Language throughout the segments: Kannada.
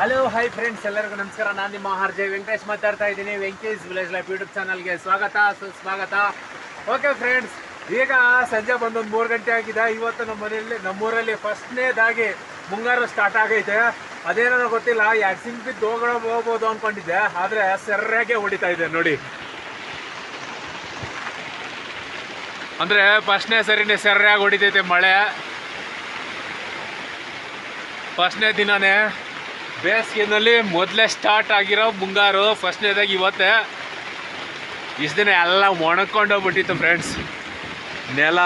ಹಲೋ ಹೈ ಫ್ರೆಂಡ್ಸ್ ಎಲ್ಲರಿಗೂ ನಮಸ್ಕಾರ. ನಾನು ನಿಮ್ಮ ಆರ್ ವೆಂಕಟೇಶ್ ಮಾತಾಡ್ತಾ ಇದ್ದೀನಿ. ವೆಂಕಟೇಶ್ ವಿಲೇಜ್ ಲೈಫ್ ಯೂಟ್ಯೂಬ್ ಚಾನಲ್ಗೆ ಸ್ವಾಗತ, ಸುಸ್ವಾಗತ. ಓಕೆ ಫ್ರೆಂಡ್ಸ್ ಈಗ ಸಂಜೆ ಬಂದು ಒಂದು ಮೂರು ಗಂಟೆ ಆಗಿದೆ. ಇವತ್ತು ನಮ್ಮ ಮನೆಯಲ್ಲಿ, ನಮ್ಮೂರಲ್ಲಿ ಫಸ್ಟ್ನೇದಾಗಿ ಮುಂಗಾರು ಸ್ಟಾರ್ಟ್ ಆಗೈತೆ. ಅದೇನೋ ಗೊತ್ತಿಲ್ಲ ಸಿಂಗ್ ಬಿದ್ದು ಹೋಗೋಣ, ಹೋಗ್ಬೋದು ಅಂದ್ಕೊಂಡಿದ್ದೆ ಆದರೆ ಸರಿಯಾಗೆ ಹೊಡಿತಾ ಇದೆ ನೋಡಿ. ಅಂದರೆ ಫಸ್ಟ್ನೇ ಸರಿನೇ ಸರಿಯಾಗಿ ಹೊಡಿತೈತೆ ಮಳೆ. ಫಸ್ಟ್ನೇ ದಿನನೇ ಬೇಸಿಗೆನಲ್ಲಿ ಮೊದಲೇ ಸ್ಟಾರ್ಟ್ ಆಗಿರೋ ಮುಂಗಾರು ಫಸ್ಟ್ನೇದಾಗಿ ಇವತ್ತೇ. ಇಷ್ಟು ದಿನ ಎಲ್ಲ ಒಣಕೊಂಡೋಗ್ಬಿಟ್ಟಿತ್ತು ಫ್ರೆಂಡ್ಸ್ ನೆಲ,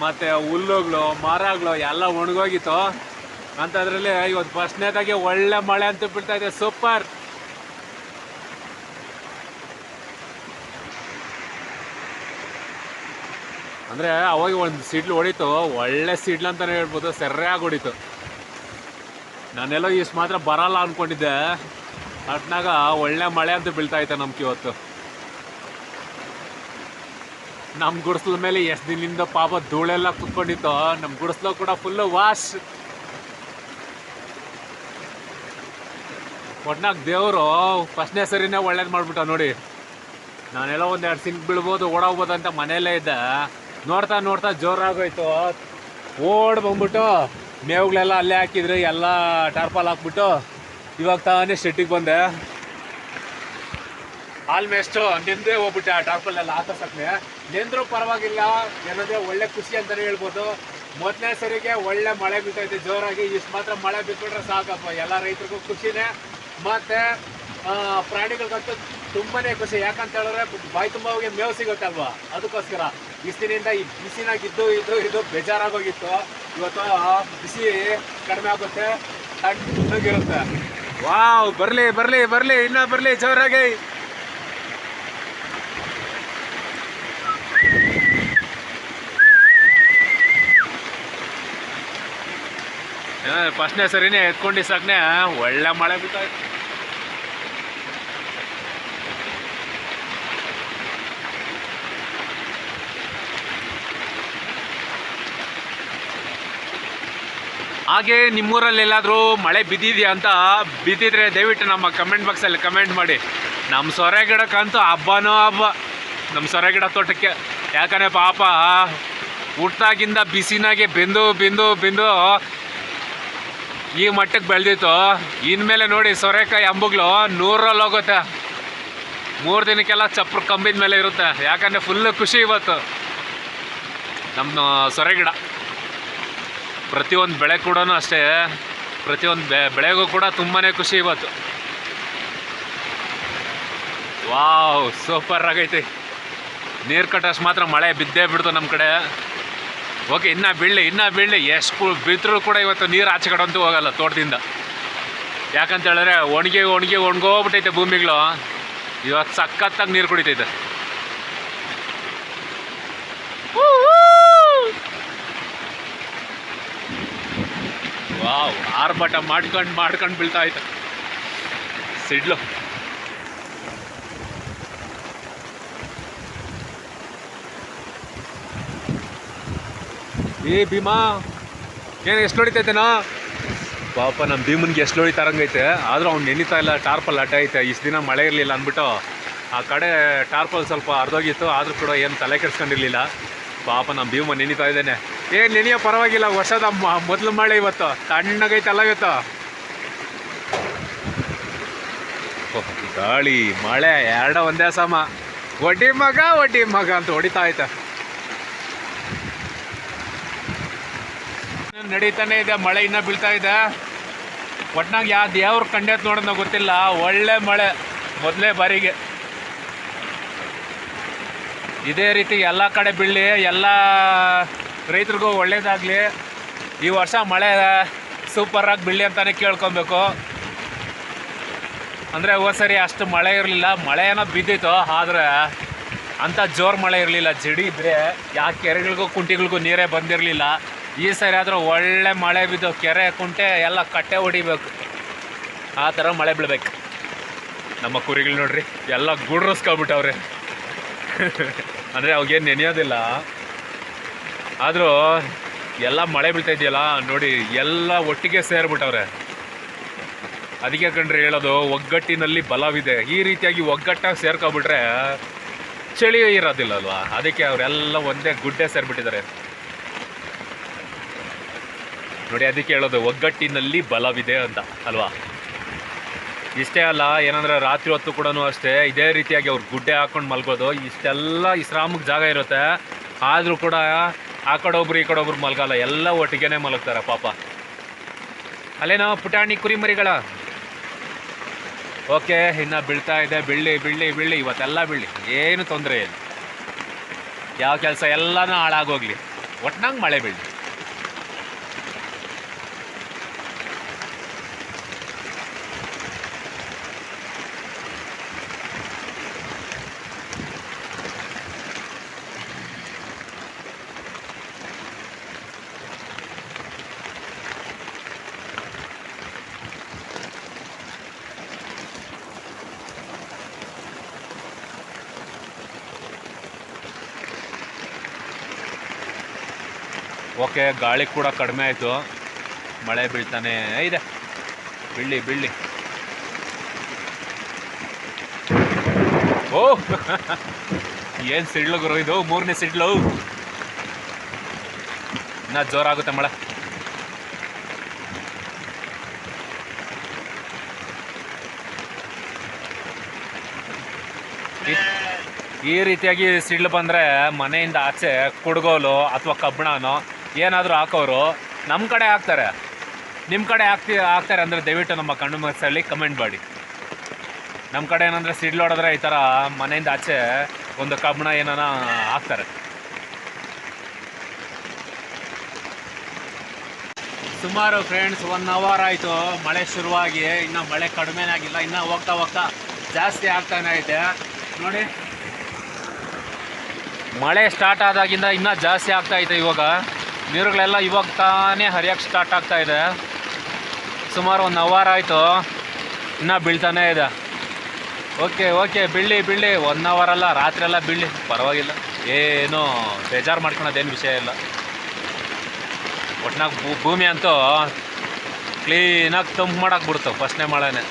ಮತ್ತು ಹುಲ್ಲುಗಳು, ಮರಗಳು ಎಲ್ಲ ಒಣಗೋಗಿತ್ತು. ಅಂಥದ್ರಲ್ಲಿ ಇವತ್ತು ಫಸ್ಟ್ನೇದಾಗೆ ಒಳ್ಳೆ ಮಳೆ ಅಂತ ಬಿಡ್ತಾಯಿದೆ ಇದೆ. ಸೂಪರ್ ಅಂದರೆ ಅವಾಗ ಒಂದು ಸಿಡ್ಲು ಹೊಡಿತು. ಒಳ್ಳೆ ಸಿಡ್ಲು ಅಂತಲೇ ಹೇಳ್ಬೋದು. ಸರಿಯಾಗಿ ಹೊಡಿತು. ನಾನೆಲ್ಲೋ ಇಷ್ಟು ಮಾತ್ರ ಬರಲ್ಲ ಅಂದ್ಕೊಂಡಿದ್ದೆ ಅಟ್ನಾಗ ಒಳ್ಳೆ ಮಳೆ ಅಂತ ಬೀಳ್ತಾ ಐತೆ ನಮ್ಗೆ ಇವತ್ತು. ನಮ್ಮ ಗುಡಿಸ್ಲ ಮೇಲೆ ಎಷ್ಟು ದಿನದಿಂದ ಪಾಪ ಧೂಳೆಲ್ಲ ಕುತ್ಕೊಂಡಿತ್ತು ನಮ್ಮ ಗುಡಿಸ್ಲು ಕೂಡ ಫುಲ್ಲು ವಾಶ್. ಒಟ್ನಾಗ ದೇವರು ಫಸ್ಟ್ನೇ ಸರಿನೇ ಒಳ್ಳೇದು ಮಾಡ್ಬಿಟ್ಟ ನೋಡಿ. ನಾನೆಲ್ಲ ಎರಡು ಸಿಂಕ್ ಬೀಳ್ಬೋದು ಓಡೋಗ್ಬೋದು ಅಂತ ಮನೆಯಲ್ಲೇ ಇದ್ದೆ. ನೋಡ್ತಾ ನೋಡ್ತಾ ಜೋರಾಗೋಯ್ತು ಓಡ್ ಬಂದ್ಬಿಟ್ಟು ಮೇವುಗಳೆಲ್ಲ ಅಲ್ಲೇ ಹಾಕಿದ್ರೆ ಎಲ್ಲ ಟಾರ್ಪಾಲ್ ಹಾಕ್ಬಿಟ್ಟು ಇವಾಗ ತಾನೇ ಶೆಟ್ಟಿಗೆ ಬಂದೆ. ಆಲ್ಮೋಸ್ಟ್ ನಿಂದೇ ಹೋಗ್ಬಿಟ್ಟೆ ಆ ಟಾರ್ಪಲ್ಲೆಲ್ಲ ಹಾಕೋಸಕ್ಕೆ ನಿಂದ್ರೂ ಪರವಾಗಿಲ್ಲ, ಏನಂದ್ರೆ ಒಳ್ಳೆ ಖುಷಿ ಅಂತಲೇ ಹೇಳ್ಬೋದು. ಮೊದಲನೇ ಸರಿಗೆ ಒಳ್ಳೆ ಮಳೆ ಬೀಳ್ತೈತೆ, ಜೋರಾಗಿ ಇಷ್ಟು ಮಾತ್ರ ಮಳೆ ಬಿದ್ಬಿಟ್ರೆ ಸಾಕಪ್ಪ, ಎಲ್ಲ ರೈತರಿಗೂ ಖುಷಿನೇ. ಮತ್ತೆ ಪ್ರಾಣಿಗಳಿಗಂತೂ ತುಂಬಾ ಖುಷಿ. ಯಾಕಂತ ಹೇಳಿದ್ರೆ ಬಾಯಿ ತುಂಬ ಹೋಗಿ ಮೇವು ಸಿಗುತ್ತಲ್ವಾ? ಅದಕ್ಕೋಸ್ಕರ. ಬಿಸಿಲಿನಿಂದ ಈ ಬಿಸಿನಾಗಿದ್ದು ಇದ್ದು ಇದು ಬೇಜಾರಾಗೋಗಿತ್ತು. ಇವತ್ತು ಬಿಸಿ ಕಡಿಮೆ ಆಗುತ್ತೆ ತಣ್ಣಗಿರುತ್ತೆ ವಾವ್, ಬರಲಿ ಬರಲಿ ಬರಲಿ, ಇನ್ನ ಬರಲಿ, ಜೋರಾಗಿ. ಫಸ್ಟ್ನೇ ಸರಿನೇ, ಎತ್ಕೊಂಡು ಸಾಕ್ನೆ, ಒಳ್ಳೆ ಮಳೆ ಬಿಟ್ಟಾಯ್ತು ಹಾಗೆ ನಿಮ್ಮೂರಲ್ಲಿ ಎಲ್ಲಾದರೂ ಮಳೆ ಬಿದ್ದಿದೆಯಾ ಅಂತ ಬಿದ್ದಿದ್ರೆ ದಯವಿಟ್ಟು ನಮ್ಮ ಕಮೆಂಟ್ ಬಾಕ್ಸಲ್ಲಿ ಕಮೆಂಟ್ ಮಾಡಿ. ನಮ್ಮ ಸೊರೆ ಗಿಡಕ್ಕಂತೂ ಹಬ್ಬನೋ ಹಬ್ಬ. ನಮ್ಮ ಸೊರೆ ಗಿಡ ತೋಟಕ್ಕೆ. ಯಾಕಂದರೆ ಪಾಪ ಹುಟ್ಟಾಗಿಂದ ಬಿಸಿನಾಗೆ ಬೆಂದು ಬೆಂದು ಬೆಂದು ಈ ಮಟ್ಟಕ್ಕೆ ಬೆಳೆದಿತ್ತು. ಇನ್ಮೇಲೆ ನೋಡಿ ಸೊರೆಕಾಯಿ ಅಂಬುಗಳು ನೂರಲ್ಲಿ ಹೋಗುತ್ತೆ. ಮೂರು ದಿನಕ್ಕೆಲ್ಲ ಚಪ್ರ ಕಂಬಿದ ಮೇಲೆ ಇರುತ್ತೆ. ಯಾಕಂದರೆ ಫುಲ್ಲು ಖುಷಿ ಇವತ್ತು. ನಮ್ಮ ಸೊರೆ ಗಿಡ. ಪ್ರತಿಯೊಂದು ಬೆಳೆ ಕೂಡ ಅಷ್ಟೇ. ಪ್ರತಿಯೊಂದು ಬೆ, ಬೆಳೆಗೂ ಕೂಡ ತುಂಬಾ ಖುಷಿ ಇವತ್ತು. ವಾವ್, ಸೂಪರ್ ಆಗೈತಿ. ನೀರು ಕಟ್ಟಷ್ಟು ಮಾತ್ರ ಮಳೆ ಬಿದ್ದೇ ಬಿಡ್ತು ನಮ್ಮ ಕಡೆ. ಓಕೆ, ಇನ್ನೂ ಬೀಳಲಿ ಇನ್ನೂ ಬೀಳಲಿ. ಎಷ್ಟು ಬಿದ್ದರೂ ಕೂಡ ಇವತ್ತು ನೀರು ಆಚೆ ಕಡೆ ಅಂತೂ ಹೋಗಲ್ಲ ತೋಟದಿಂದ. ಯಾಕಂತ ಹೇಳಿದ್ರೆ ಒಣಗಿ ಒಣಗಿ ಒಣಗೋಗ್ಬಿಟ್ಟೈತೆ ಭೂಮಿಗಳು. ಇವತ್ತು ಸಖತ್ತಾಗಿ ನೀರು ಕುಡಿತೈತೆ ವಾವ್ ಆರ್ಭಟ ಮಾಡ್ಕೊಂಡು ಮಾಡ್ಕೊಂಡು ಬೀಳ್ತಾ ಇತ್ತು ಸಿಡ್ಲು. ಏ ಭೀಮಾ, ಏನು ಎಷ್ಟು ಹೊಡಿತೈತೆನಾ ಪಾಪ ನಮ್ಮ ಭೀಮನ್ಗೆ ಎಷ್ಟು ಹೊಡಿತಾರಂಗೈತೆ ಆದರೂ ಅವ್ನು ನೆನಿತಾ ಇಲ್ಲ, ಟಾರ್ಪಲ್ ಅಡ್ಡ ಐತೆ. ಇಷ್ಟು ದಿನ ಮಳೆ ಇರಲಿಲ್ಲ ಅಂದ್ಬಿಟ್ಟು ಆ ಕಡೆ ಟಾರ್ಪಲ್ ಸ್ವಲ್ಪ ಅರ್ಧೋಗಿತ್ತು ಆದರೂ ಕೂಡ ಏನು ತಲೆ ಕೆಡ್ಸ್ಕೊಂಡಿರ್ಲಿಲ್ಲ. ಪಾಪ ನಮ್ಮ ಭೀಮ ನೆನಿತಾ ಇದ್ದಾನೆ. ಏ, ನೆನೆಯೋ ಪರವಾಗಿಲ್ಲ. ವರ್ಷದ ಮೊದಲು ಮಳೆ ಇವತ್ತು. ತಣ್ಣಗೈತಲ್ಲ ಇವತ್ತು. ಗಾಳಿ, ಮಳೆ, ಎರಡ ಒಂದೇ ಸಮ. ಒಡ್ಡಿ ಮಗ ಒಡ್ಡಿ ಮಗ ಅಂತ ಹೊಡಿತಾ ಐತೆ ನಡೀತಾನೆ ಇದೆ. ಮಳೆ ಇನ್ನೂ ಬೀಳ್ತಾ ಇದೆ. ಒಟ್ನಾಗ ಯಾವ ದೇವ್ರ ಕಂಡೈತೆ ನೋಡೋದು ಗೊತ್ತಿಲ್ಲ. ಒಳ್ಳೆ ಮಳೆ ಮೊದಲೇ ಬಾರಿಗೆ. ಇದೇ ರೀತಿ ಎಲ್ಲ ಕಡೆ ಬೀಳಲಿ. ಎಲ್ಲ ರೈತರಿಗೂ ಒಳ್ಳೇದಾಗಲಿ. ಈ ವರ್ಷ ಮಳೆ ಸೂಪರಾಗಿ ಬೀಳಲಿ ಅಂತಲೇ ಕೇಳ್ಕೊಬೇಕು. ಅಂದರೆ ಹೋದ ಸರಿ ಅಷ್ಟು ಮಳೆ ಇರಲಿಲ್ಲ. ಮಳೆ ಏನೋ ಬಿದ್ದಿತ್ತು, ಆದರೆ ಅಂಥ ಜೋರು ಮಳೆ ಇರಲಿಲ್ಲ. ಜಡಿ ಇದ್ದರೆ ಯಾವ ಕೆರೆಗಳಿಗೂ ಕುಂಟಿಗಳಿಗೂ ನೀರೇ ಬಂದಿರಲಿಲ್ಲ. ಈ ಸರಿ ಆದರೂ ಒಳ್ಳೆ ಮಳೆ ಬಿದ್ದು ಕೆರೆ ಕುಂಟೆ ಎಲ್ಲ ಕಟ್ಟೆ ಹೊಡಿಬೇಕು. ಆ ಥರ ಮಳೆ ಬೀಳ್ಬೇಕು. ನಮ್ಮ ಕುರಿಗಳು ನೋಡ್ರಿ, ಎಲ್ಲ ಗುಡ್ರಸ್ಕೊಬಿಟ್ಟವ್ರೆ. ಅಂದರೆ ಅವಾಗೇನು ನೆನೆಯೋದಿಲ್ಲ. ಆದರೂ ಎಲ್ಲ ಮಳೆ ಬೀಳ್ತಾ ಇದೆಯಲ್ಲ, ನೋಡಿ ಎಲ್ಲ ಒಟ್ಟಿಗೆ ಸೇರಿಬಿಟ್ಟವ್ರೆ. ಅದಕ್ಕೆ ಕಂಡ್ರೆ ಹೇಳೋದು, ಒಗ್ಗಟ್ಟಿನಲ್ಲಿ ಬಲವಿದೆ. ಈ ರೀತಿಯಾಗಿ ಒಗ್ಗಟ್ಟಾಗಿ ಸೇರ್ಕೊಬಿಟ್ರೆ ಚಳಿ ಇರೋದಿಲ್ಲ ಅಲ್ವಾ ಅದಕ್ಕೆ ಅವರೆಲ್ಲ ಒಂದೇ ಗುಡ್ಡೆ ಸೇರ್ಬಿಟ್ಟಿದ್ದಾರೆ. ನೋಡಿ, ಅದಕ್ಕೆ ಹೇಳೋದು, ಒಗ್ಗಟ್ಟಿನಲ್ಲಿ ಬಲವಿದೆ ಅಂತ, ಅಲ್ವಾ? ಇಷ್ಟೇ ಅಲ್ಲ, ಏನಂದ್ರೆ ರಾತ್ರಿ ಹೊತ್ತು ಕೂಡ ಅಷ್ಟೇ, ಇದೇ ರೀತಿಯಾಗಿ ಅವ್ರು ಗುಡ್ಡೆ ಹಾಕೊಂಡು ಮಲ್ಗೋದು, ಇಷ್ಟೆಲ್ಲ ಇಸ್ರಾಮಕ್ಕೆ ಜಾಗ ಇರುತ್ತೆ. ಆದರೂ ಕೂಡ ಆ ಕಡೆ ಒಬ್ರು, ಈ ಕಡೆ ಒಬ್ರು ಮಲಗಲ್ಲ. ಎಲ್ಲ ಒಟ್ಟಿಗೆನೆ ಮಲಗ್ತಾರೆ ಪಾಪ. ಅಲ್ಲೇನೋ ಪುಟಾಣಿ ಕುರಿಮರಿಗಳ? ಓಕೆ, ಇನ್ನು ಬೀಳ್ತಾ ಇದೆ. ಬಿಳ್ಳಿ ಬಿಳ್ಳಿ ಬಿಳ್ಳಿ ಇವತ್ತೆಲ್ಲ ಬೆಳ್ಳಿ ಏನು ತೊಂದರೆ ಇಲ್ಲ. ಯಾವ ಕೆಲಸ ಎಲ್ಲನೂ ಹಾಳಾಗೋಗ್ಲಿ. ಒಟ್ನಂಗೆ ಮಳೆ ಬೀಳ್ಳಿ ಓಕೆ, ಗಾಳಿ ಕೂಡ ಕಡಿಮೆ ಆಯಿತು. ಮಳೆ ಬೀಳ್ತಾನೆ ಇದೆ. ಬಿಳ್ಳಿ ಬಿಳ್ಳಿ. ಓ, ಏನು ಸಿಡ್ಲು ಗುರು ಇದು? ಮೂರನೇ ಸಿಡ್ಲು. ನಾ ಜೋರಾಗುತ್ತೆ ಮಳೆ. ಈ ರೀತಿಯಾಗಿ ಸಿಡ್ಲು ಬಂದರೆ ಮನೆಯಿಂದ ಆಚೆ ಕುಡುಗೋಲು ಅಥವಾ ಕಬ್ಬಣನೋ ಏನಾದರೂ ಹಾಕೋರು ನಮ್ಮ ಕಡೆ ಹಾಕ್ತಾರೆ. ನಿಮ್ಮ ಕಡೆ ಹಾಕ್ತಿ, ಹಾಕ್ತಾರೆ ಅಂದರೆ ದಯವಿಟ್ಟು ನಮ್ಮ ಕಣ್ಣು ಮನಸ್ಸಲ್ಲಿ ಕಮೆಂಟ್ ಮಾಡಿ. ನಮ್ಮ ಕಡೆ ಏನಂದರೆ ಸಿಡ್ಲು ಹೊಡೆದ್ರೆ ಈ ಥರ ಮನೆಯಿಂದ ಆಚೆ ಒಂದು ಕಬ್ಬಣ ಏನಾನ ಹಾಕ್ತಾರೆ. ಸುಮಾರು ಫ್ರೆಂಡ್ಸ್ ಒನ್ ಅವರ್ ಆಯಿತು. ಮಳೆ ಶುರುವಾಗಿ. ಇನ್ನು ಮಳೆ ಕಡಿಮೆ ಆಗಿಲ್ಲ. ಇನ್ನು ಹೋಗ್ತಾ ಹೋಗ್ತಾ ಜಾಸ್ತಿ ಆಗ್ತಾನೆ ಐತೆ. ನೋಡಿ. ಮಳೆ ಸ್ಟಾರ್ಟ್ ಆದಾಗಿಂದ ಇನ್ನೂ ಜಾಸ್ತಿ ಆಗ್ತಾ ಐತೆ ಇವಾಗ. ನೀರುಗಳೆಲ್ಲ ಇವಾಗ ತಾನೇ ಹರಿಯೋಕ್ಕೆ ಸ್ಟಾರ್ಟ್ ಆಗ್ತಾ ಇದೆ. ಸುಮಾರು ಒಂದು ಅವರ್ ಆಯಿತು. ಇನ್ನೂ ಬೀಳ್ತಾನೇ ಇದೆ. ಓಕೆ ಓಕೆ ಬೀಳಿ ಬೀಳಿ ಒನ್ ಅಲ್ಲ, ರಾತ್ರಿ ಎಲ್ಲ ಬೀಳಿ ಪರವಾಗಿಲ್ಲ. ಏನು ಬೇಜಾರು ಮಾಡ್ಕೊಳೋದೇನು ವಿಷಯ ಇಲ್ಲ. ಒಟ್ನಾಗ ಭೂಮಿ ಅಂತೂ ಕ್ಲೀನಾಗಿ ತಂಪು ಮಾಡೋಕೆ ಬಿಡ್ತು, ಫಸ್ಟ್ನೇ ಮಳೆನೇ.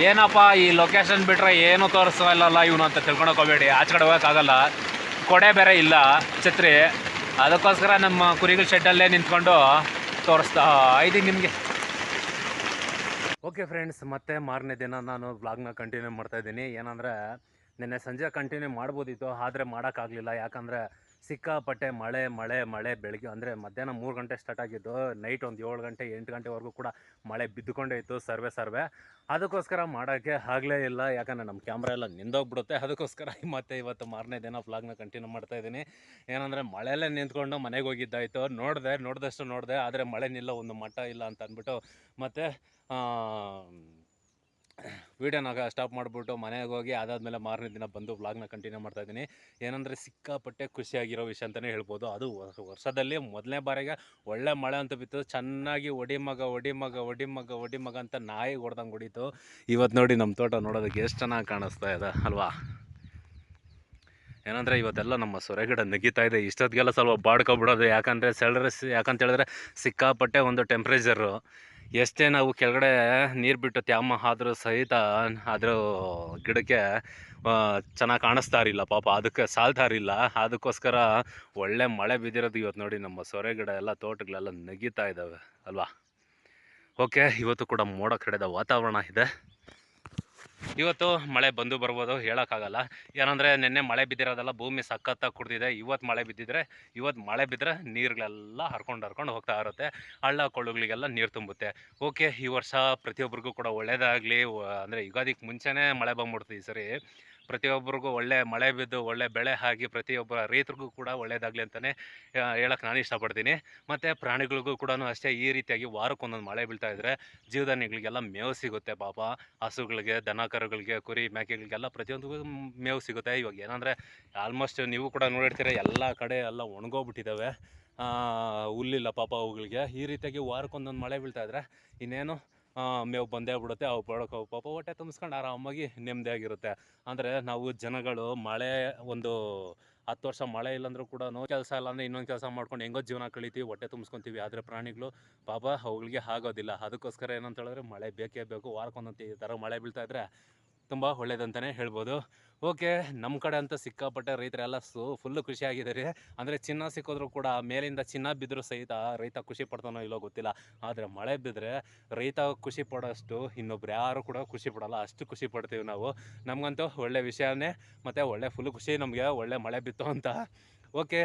ಏನಪ್ಪ, ಈ ಲೊಕೇಶನ್ ಬಿಟ್ರೆ ಏನು ತೋರಿಸಲ್ಲ ಇವನು ಅಂತ ತಿಳ್ಕೊಳಕ್ ಹೋಗಬೇಡಿ. ಆಚೆ ಕಡೆ ಹೋಗೋಕ್ಕಾಗಲ್ಲ ಕೊಡೆ ಬೇರೆ ಇಲ್ಲ, ಛತ್ರಿ. ಅದಕ್ಕೋಸ್ಕರ ನಮ್ಮ ಕುರಿಗಳ ಶೆಡ್ಡಲ್ಲೇ ನಿಂತ್ಕೊಂಡು ತೋರಿಸ್ತಾ ಇದೀನಿ ನಿಮಗೆ. ಓಕೆ ಫ್ರೆಂಡ್ಸ್ ಮತ್ತೆ ಮಾರನೇ ದಿನ ನಾನು ಬ್ಲಾಗ್ನ ಕಂಟಿನ್ಯೂ ಮಾಡ್ತಾಯಿದ್ದೀನಿ ಏನಂದರೆ, ನಿನ್ನೆ ಸಂಜೆ ಕಂಟಿನ್ಯೂ ಮಾಡ್ಬೋದಿತ್ತು, ಆದರೆ ಮಾಡೋಕ್ಕಾಗಲಿಲ್ಲ ಯಾಕಂದರೆ ಸಿಕ್ಕಾಪಟ್ಟೆ ಮಳೆ ಮಳೆ ಮಳೆ ಬೆಳಗ್ಗೆ ಅಂದರೆ ಮಧ್ಯಾಹ್ನ ಮೂರು ಗಂಟೆ ಸ್ಟಾರ್ಟ್ ಆಗಿದ್ದು ನೈಟ್ ಒಂದು ಏಳು ಗಂಟೆ, ಎಂಟು ಗಂಟೆವರೆಗೂ ಕೂಡ ಮಳೆ ಬಿದ್ದುಕೊಂಡೇ ಇತ್ತು ಸರ್ವೆ ಸರ್ವೆ. ಅದಕ್ಕೋಸ್ಕರ ಮಾಡೋಕ್ಕೆ ಆಗಲೇ ಇಲ್ಲ. ಯಾಕಂದರೆ ನಮ್ಮ ಕ್ಯಾಮ್ರಾ ಎಲ್ಲ ನಿಂದೋಗ್ಬಿಡುತ್ತೆ. ಅದಕ್ಕೋಸ್ಕರ ಮತ್ತೆ ಇವತ್ತು ಮಾರನೇ ದಿನ ಫ್ಲಾಗ್ನ ಕಂಟಿನ್ಯೂ ಮಾಡ್ತಾ ಇದ್ದೀನಿ. ಏನಂದರೆ ಮಳೆಯಲ್ಲೇ ನಿಂತ್ಕೊಂಡು ಮನೆಗೆ ಹೋಗಿದ್ದಾಯಿತು. ನೋಡಿದೆ, ನೋಡಿದಷ್ಟು ನೋಡಿದೆ, ಆದರೆ ಮಳೆ ನಿಲ್ಲ ಒಂದು ಮಟ್ಟ ಇಲ್ಲ ಅಂತ ಅಂದ್ಬಿಟ್ಟು ಮತ್ತು ವೀಡಿಯೋನಾಗ ಸ್ಟಾಪ್ ಮಾಡಿಬಿಟ್ಟು ಮನೆಗೆ ಹೋಗಿ ಅದಾದಮೇಲೆ ಮಾರನೇ ದಿನ ಬಂದು ವ್ಲಾಗ್ನ ಕಂಟಿನ್ಯೂ ಮಾಡ್ತಾ ಇದ್ದೀನಿ. ಏನಂದರೆ ಸಿಕ್ಕಾಪಟ್ಟೆ ಖುಷಿಯಾಗಿರೋ ವಿಷಯ ಅಂತಲೇ ಹೇಳ್ಬೋದು. ಅದು ವರ್ಷ- ವರ್ಷದಲ್ಲಿ ಮೊದಲನೇ ಬಾರಿಗೆ ಒಳ್ಳೆ ಮಳೆ ಅಂತ ಬಿತ್ತು. ಚೆನ್ನಾಗಿ ಒಡಿ ಮಗ ಒಡಿ ಮಗ ಒಡಿ ಮಗ ಒಡಿ ಮಗ ಅಂತ ನಾಯಿ ಹೊಡ್ದಂಗೆ ಹೊಡಿತು. ಇವತ್ತು ನೋಡಿ ನಮ್ಮ ತೋಟ ನೋಡೋದಕ್ಕೆ ಎಷ್ಟು ಚೆನ್ನಾಗಿ ಕಾಣಿಸ್ತಾ ಇದೆ, ಅಲ್ವಾ? ಏನಂದರೆ ಇವತ್ತೆಲ್ಲ ನಮ್ಮ ಸೊರೆಗಿಡ ನಗಿತಾ ಇದೆ. ಇಷ್ಟೊತ್ತಿಗೆಲ್ಲ ಸ್ವಲ್ಪ ಬಾಡ್ಕೊಬಿಡೋದು. ಯಾಕಂದರೆ ಸೆಳ್ರೆ ಯಾಕಂತ ಹೇಳಿದ್ರೆ ಸಿಕ್ಕಾಪಟ್ಟೆ ಒಂದು ಟೆಂಪ್ರೇಚರು ಎಷ್ಟೇ ನಾವು ಕೆಳಗಡೆ ನೀರು ಬಿಟ್ಟು ತ್ಯಾಮ ಆದರೂ ಸಹಿತ ಅದರ ಗಿಡಕ್ಕೆ ಚೆನ್ನಾಗಿ ಕಾಣಿಸ್ತಾ ಇರಲಿಲ್ಲ, ಪಾಪ ಅದಕ್ಕೆ ಸಾಲ್ತಾ ಇರಲಿಲ್ಲ. ಅದಕ್ಕೋಸ್ಕರ ಒಳ್ಳೆ ಮಳೆ ಬಿದ್ದಿರೋದು ಇವತ್ತು ನೋಡಿ, ನಮ್ಮ ಸೊರೆ ಗಿಡ ಎಲ್ಲ, ತೋಟಗಳೆಲ್ಲ ನೆಗೀತಾ ಇದ್ದಾವೆ ಅಲ್ವಾ? ಓಕೆ ಇವತ್ತು ಕೂಡ ಮೋಡ ಕಡೆದ ವಾತಾವರಣ ಇದೆ. ಇವತ್ತು ಮಳೆ ಬಂದು ಬರ್ಬೋದು ಹೇಳೋಕ್ಕಾಗಲ್ಲ. ಏನಂದರೆ ನಿನ್ನೆ ಮಳೆ ಬಿದ್ದಿರೋದೆಲ್ಲ ಭೂಮಿ ಸಖತ್ತಾಗಿ ಕುಡಿದಿದೆ. ಇವತ್ತು ಮಳೆ ಬಿದ್ದಿದ್ರೆ ಇವತ್ತು ಮಳೆ ಬಿದ್ದರೆ ನೀರುಗಳೆಲ್ಲ ಹರ್ಕೊಂಡು ಹರ್ಕೊಂಡು ಹೋಗ್ತಾ ಇರುತ್ತೆ. ಹಳ್ಳ ಕೊಳ್ಳುಗಳಿಗೆಲ್ಲ ನೀರು ತುಂಬುತ್ತೆ. ಓಕೆ, ಈ ವರ್ಷ ಪ್ರತಿಯೊಬ್ಬರಿಗೂ ಕೂಡ ಒಳ್ಳೇದಾಗಲಿ. ಅಂದರೆ ಯುಗಾದಿಗೆ ಮುಂಚೆನೇ ಮಳೆ ಬಂದ್ಬಿಡ್ತು ಈ ಸರಿ. ಪ್ರತಿಯೊಬ್ಬರಿಗೂ ಒಳ್ಳೆ ಮಳೆ ಬಿದ್ದು ಒಳ್ಳೆ ಬೆಳೆ ಆಗಿ ಪ್ರತಿಯೊಬ್ಬ ರೈತರಿಗೂ ಕೂಡ ಒಳ್ಳೇದಾಗಲಿ ಅಂತಲೇ ಹೇಳಕ್ಕೆ ನಾನು ಇಷ್ಟಪಡ್ತೀನಿ. ಮತ್ತು ಪ್ರಾಣಿಗಳಿಗೂ ಕೂಡ ಅಷ್ಟೇ ಈ ರೀತಿಯಾಗಿ ವಾರಕ್ಕೊಂದೊಂದು ಮಳೆ ಬೀಳ್ತಾ ಇದ್ದರೆ ಜೀವದಾನಿಗಳಿಗೆಲ್ಲ ಮೇವು ಸಿಗುತ್ತೆ ಪಾಪ. ಹಸುಗಳಿಗೆ ದನ ಕರುಗಳಿಗೆ ಕುರಿ, ಮೇಕೆಗಳಿಗೆಲ್ಲ ಪ್ರತಿಯೊಂದಿಗೂ ಮೇವು ಸಿಗುತ್ತೆ. ಇವಾಗ ಏನಂದರೆ ಆಲ್ಮೋಸ್ಟ್ ನೀವು ಕೂಡ ನೋಡಿರ್ತೀರ ಎಲ್ಲ ಕಡೆ ಎಲ್ಲ ಒಣಗೋಗ್ಬಿಟ್ಟಿದ್ದಾವೆ ಹುಲ್ಲಿಲ್ಲ ಪಾಪ ಅವುಗಳಿಗೆ. ಈ ರೀತಿಯಾಗಿ ವಾರಕ್ಕೊಂದೊಂದು ಮಳೆ ಬೀಳ್ತಾ ಇದ್ರೆ ಇನ್ನೇನು ಮೇವು ಬಂದೇ ಬಿಡುತ್ತೆ, ಅವು ಬಡಕ್ಕೆ ಅವು ಪಾಪ ಹೊಟ್ಟೆ ತುಂಬಿಸ್ಕೊಂಡು ಆರಾಮಾಗಿ ನೆಮ್ಮದಿಯಾಗಿರುತ್ತೆ. ಅಂದರೆ ನಾವು ಜನಗಳು ಮಳೆ ಒಂದು ಹತ್ತು ವರ್ಷ ಮಳೆ ಇಲ್ಲಾಂದ್ರೂ ಕೂಡ ಕೆಲಸ ಇಲ್ಲ ಅಂದರೆ ಇನ್ನೊಂದು ಕೆಲಸ ಮಾಡ್ಕೊಂಡು ಹೆಂಗೋ ಜೀವನ ಕಳಿತೀವಿ, ಹೊಟ್ಟೆ ತುಂಬಿಸ್ಕೊತೀವಿ. ಆದರೆ ಪ್ರಾಣಿಗಳು ಪಾಪ ಅವುಗಳಿಗೆ ಆಗೋದಿಲ್ಲ. ಅದಕ್ಕೋಸ್ಕರ ಏನಂತ ಹೇಳಿದ್ರೆ ಮಳೆ ಬೇಕೇ ಬೇಕು. ವಾರಕ್ಕೊಂದೊಂದು ಈ ಥರ ಮಳೆ ಬೀಳ್ತಾ ಇದ್ರೆ ತುಂಬ ಒಳ್ಳೇದಂತಲೇ ಹೇಳ್ಬೋದು. ಓಕೆ ನಮ್ಮ ಕಡೆ ಅಂತ ಸಿಕ್ಕಾಪಟ್ಟೆ ರೈತರೆಲ್ಲ ಸು ಫುಲ್ಲು ಖುಷಿಯಾಗಿದ್ದಾರೆ ಅಂದರೆ ಚಿನ್ನ ಸಿಕ್ಕಿದ್ರು ಕೂಡ ಮೇಲಿಂದ ಚಿನ್ನ ಬಿದ್ದರೂ ಸಹಿತ ರೈತ ಖುಷಿ ಪಡ್ತಾನೋ ಇಲ್ಲೋ ಗೊತ್ತಿಲ್ಲ. ಆದರೆ ಮಳೆ ಬಿದ್ದರೆ ರೈತ ಖುಷಿ ಪಡೋಷ್ಟು ಇನ್ನೊಬ್ರು ಯಾರು ಕೂಡ ಖುಷಿ ಪಡೋಲ್ಲ. ಅಷ್ಟು ಖುಷಿ ಪಡ್ತೀವಿ ನಾವು. ನಮಗಂತೂ ಒಳ್ಳೆ ವಿಷಯನೇ, ಮತ್ತು ಒಳ್ಳೆ ಫುಲ್ ಖುಷಿ ನಮಗೆ, ಒಳ್ಳೆ ಮಳೆ ಬಿತ್ತು ಅಂತ. ಓಕೆ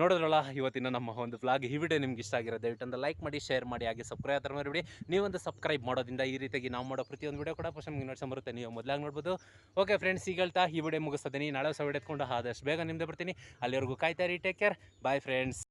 ನೋಡಿದ್ರಲ್ಲ, ಇವತ್ತಿನ ನಮ್ಮ ಒಂದು ವ್ಲಾಗ್ ಈ ವಿಡಿಯೋ ನಿಮ್ಗೆ ಇಷ್ಟ ಆಗಿರೋ ದಯವಿಟ್ಟು ಲೈಕ್ ಮಾಡಿ ಶೇರ್ ಮಾಡಿ, ಹಾಗೆ ಸಬ್ಸ್ಕ್ರೈಬ್ ಆದ್ರೆ ಮಾಡಿಬಿಡಿ ನೀವೊಂದು ಸಬ್ಸ್ಕ್ರೈಬ್ ಮಾಡೋದ್ರಿಂದ ಈ ರೀತಿಯಾಗಿ ನಾವು ಮಾಡೋ ಪ್ರತಿಯೊಂದು ವಿಡಿಯೋ ಕೂಡ ಫಸ್ಟ್ ನಿಮ್ಗೆ ನೋಡ್ಸೋ ಬರುತ್ತೆ. ನೀವು ಮೊದಲಾಗಿ ನೋಡ್ಬೋದು. ಓಕೆ ಫ್ರೆಂಡ್ಸ್ ಈಗ ಹೇಳ್ತಾ, ಈ ವಿಡಿಯೋ ಮುಗಿಸ್ತೀನಿ. ನಾಳೆ ವಿಡಿಯೋ ಎತ್ಕೊಂಡು ಆದಷ್ಟು ಬೇಗ ನಿಮ್ದೆ ಬರ್ತೀನಿ. ಅಲ್ಲಿವರೆಗೂ ಕಾಯ್ತಾ ರೀ ಟೇಕ್ ಕೇರ್ ಬಾಯ್ ಫ್ರೆಂಡ್ಸ್